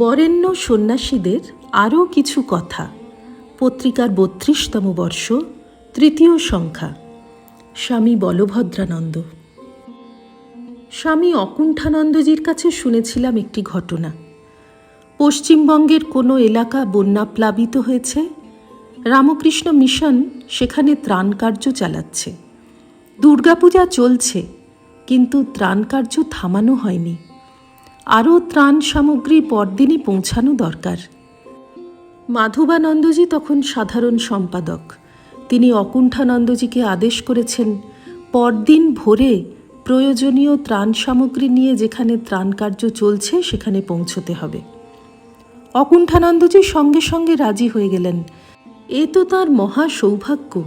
বিভিন্ন সন্ন্যাসীদের আরও কিছু কথা, পত্রিকার বত্রিশতম বর্ষ, তৃতীয় সংখ্যা, স্বামী বলভদ্রানন্দ। স্বামী অকুণ্ঠানন্দজির কাছে শুনেছিলাম একটি ঘটনা। পশ্চিমবঙ্গের কোনো এলাকা বন্যা প্লাবিত হয়েছে? রামকৃষ্ণ মিশন সেখানে ত্রাণ কার্য চালাচ্ছে। দুর্গাপূজা চলছে, কিন্তু ত্রাণ কার্য থামানো হয়নি। আরও ত্রাণ সামগ্রী পরদিনই পৌঁছানো দরকার। মাধবানন্দজি তখন সাধারণ সম্পাদক। তিনি অকুণ্ঠানন্দজিকে আদেশ করেছেন, পরদিন ভোরে প্রয়োজনীয় ত্রাণ সামগ্রী নিয়ে যেখানে ত্রাণ কার্য চলছে সেখানে পৌঁছতে হবে। অকুণ্ঠানন্দজি সঙ্গে সঙ্গে রাজি হয়ে গেলেন। এ তো তাঁর মহা সৌভাগ্য।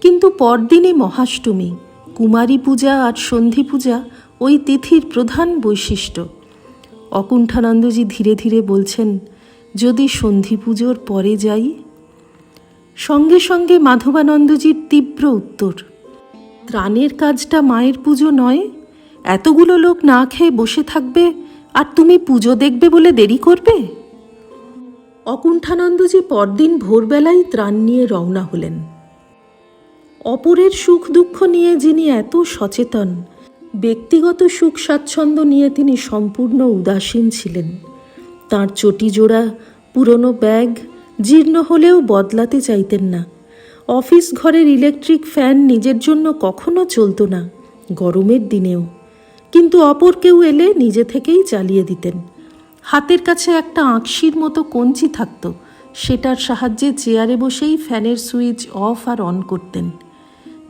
কিন্তু পরদিনই মহাষ্টমী, কুমারী পূজা আর সন্ধি পূজা ওই তিথির প্রধান বৈশিষ্ট্য। অকুণ্ঠানন্দজি ধীরে ধীরে বলছেন, যদি সন্ধি পুজোর পরে যাই? সঙ্গে সঙ্গে মাধবানন্দজির তীব্র উত্তর, ত্রাণের কাজটা মায়ের পুজো নয়। এতগুলো লোক না খেয়ে বসে থাকবে, আর তুমি পুজো দেখবে বলে দেরি করবে? অকুণ্ঠানন্দজি পরদিন ভোরবেলায় ত্রাণ নিয়ে রওনা হলেন। অপরের সুখ দুঃখ নিয়ে যিনি এত সচেতন ব্যক্তিগত সুখ স্বাচ্ছন্দ্য নিয়ে তিনি সম্পূর্ণ উদাসীন ছিলেন। তাঁর চটি জোড়া পুরনো ব্যাগ জীর্ণ হলেও বদলাতে চাইতেন না। অফিস ঘরের ইলেকট্রিক ফ্যান নিজের জন্য কখনো চলতো না, গরমের দিনেও। কিন্তু অপর কেউ এলে নিজে থেকেই চালিয়ে দিতেন। হাতের কাছে একটা আঁকশির মতো কঞ্চি থাকত, সেটার সাহায্যে চেয়ারে বসেই ফ্যানের সুইচ অফ আর অন করতেন।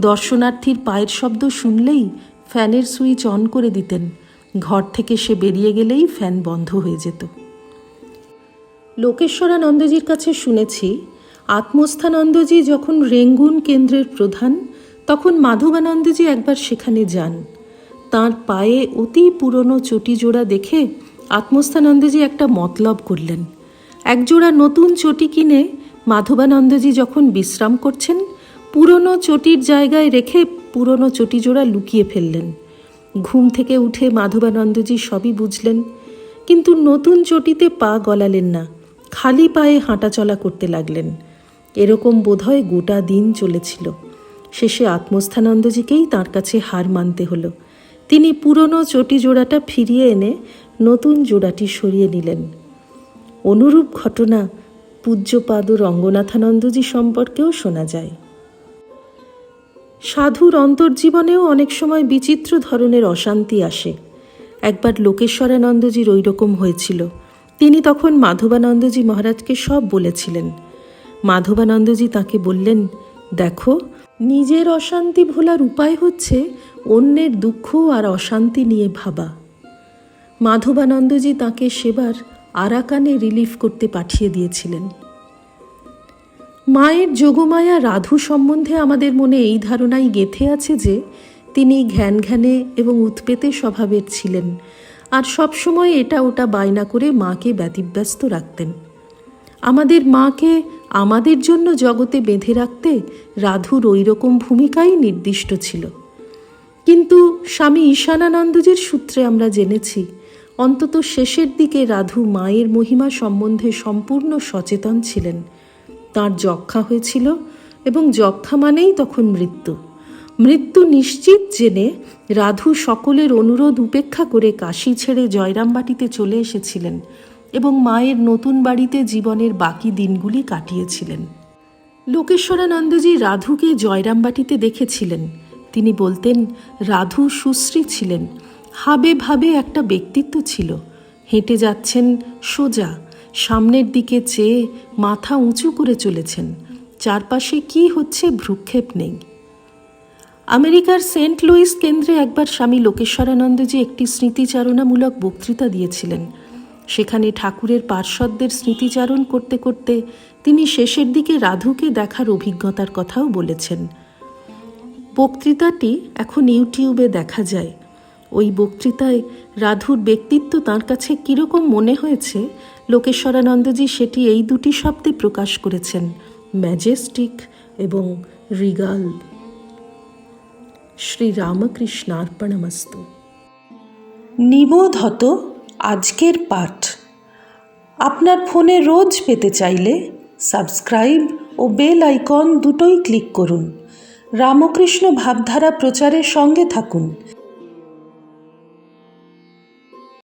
দর্শনার্থীর পায়ের শব্দ শুনলেই ফ্যানের সুইচ অন করে দিতেন। ঘর থেকে সে বেরিয়ে গেলেই ফ্যান বন্ধ হয়ে যেত। লোকেশ্বরানন্দজির কাছে শুনেছি, আত্মস্থানন্দজি যখন রেঙ্গুন কেন্দ্রের প্রধান, তখন মাধবানন্দজি একবার সেখানে যান। তার পায়ে অতি পুরনো চটি জোড়া দেখে আত্মস্থানন্দজি একটা মতলব করলেন। একজোড়া নতুন চটি কিনে মাধবানন্দজি যখন বিশ্রাম করছেন পুরনো চটির জায়গায় রেখে পুরনো চটি জোড়া লুকিয়ে ফেললেন। ঘুম থেকে উঠে মাধবানন্দজি সবই বুঝলেন, কিন্তু নতুন চটিতে পা গলালেন না, খালি পায়ে হাঁটাচলা করতে লাগলেন। এরকম বোধহয় গোটা দিন চলেছিল। শেষে আত্মস্থানন্দজিকেই তার কাছে হার মানতে হলো। তিনি পুরনো চটি জোড়াটা ফিরিয়ে এনে নতুন জোড়াটি সরিয়ে নিলেন। অনুরূপ ঘটনা পূজ্যপাদ রঙ্গনাথানন্দজি সম্পর্কেও শোনা যায়। সাধুর অন্তর্জীবনেও অনেক সময় বিচিত্র ধরনের অশান্তি আসে। একবার লোকেশ্বরানন্দজির ওই রকম হয়েছিল। তিনি তখন মাধবানন্দজি মহারাজকে সব বলেছিলেন। মাধবানন্দজি তাকে বললেন, দেখো, নিজের অশান্তি ভোলার উপায় হচ্ছে অন্যের দুঃখ আর অশান্তি নিয়ে ভাবা। মাধবানন্দজি তাকে সেবার আরাকানে রিলিফ করতে পাঠিয়ে দিয়েছিলেন। মায়ের যোগমায়া রাধু সম্বন্ধে আমাদের মনে এই ধারণাই গেথে আছে যে, তিনি ঘ্যান ঘ্যানে এবং উৎপেতে স্বভাবের ছিলেন, আর সবসময় এটা ওটা বায়না করে মাকে ব্যতিব্যস্ত রাখতেন। আমাদের মাকে আমাদের জন্য জগতে বেঁধে রাখতে রাধুর ওই রকম ভূমিকাই নির্দিষ্ট ছিল। কিন্তু স্বামী ঈশানানন্দজির সূত্রে আমরা জেনেছি, অন্তত শেষের দিকে রাধু মায়ের মহিমা সম্বন্ধে সম্পূর্ণ সচেতন ছিলেন। তার যক্ষা হয়েছিল এবং যক্ষা মানেই তখন মৃত্যু। মৃত্যু নিশ্চিত জেনে রাধু সকলের অনুরোধ উপেক্ষা করে কাশি ছেড়ে জয়রামবাটিতে চলে এসেছিলেন এবং মায়ের নতুন বাড়িতে জীবনের বাকি দিনগুলি কাটিয়েছিলেন। লোকেশ্বরানন্দজি রাধুকে জয়রামবাটিতে দেখেছিলেন। তিনি বলতেন, রাধু সুশ্রী ছিলেন। হাবে ভাবে একটা ব্যক্তিত্ব ছিল। হেঁটে যাচ্ছেন সোজা। সামনের দিকে চেয়ে মাথা উঁচু করে চলেছেন। চারপাশে কি হচ্ছে ভ্রুক্ষেপ নেই। আমেরিকার সেন্ট লুইস কেন্দ্রে একবার স্বামী লোকেশ্বরানন্দজি একটি স্মৃতিচারণামূলক বক্তৃতা দিয়েছিলেন, সেখানে ঠাকুরের পার্শ্বদের স্মৃতিচারণ করতে করতে তিনি শেষের দিকে রাধুকে দেখার অভিজ্ঞতার কথাও বলেছেন। বক্তৃতাটি এখন ইউটিউবে দেখা যায়। ওই বক্তৃতায় রাধুর ব্যক্তিত্ব তার কাছে কীরকম মনে হয়েছে, লোকেশ্বরানন্দজি সেটি এই দুটি শব্দে প্রকাশ করেছেন, ম্যাজেস্টিক এবং রিগাল। শ্রীরামকৃষ্ণার্পণমস্তু। নিবোধত আজকের পাঠ। আপনার ফোনে রোজ পেতে চাইলে সাবস্ক্রাইব ও বেল আইকন দুটোই ক্লিক করুন। রামকৃষ্ণ ভাবধারা প্রচারের সঙ্গে থাকুন।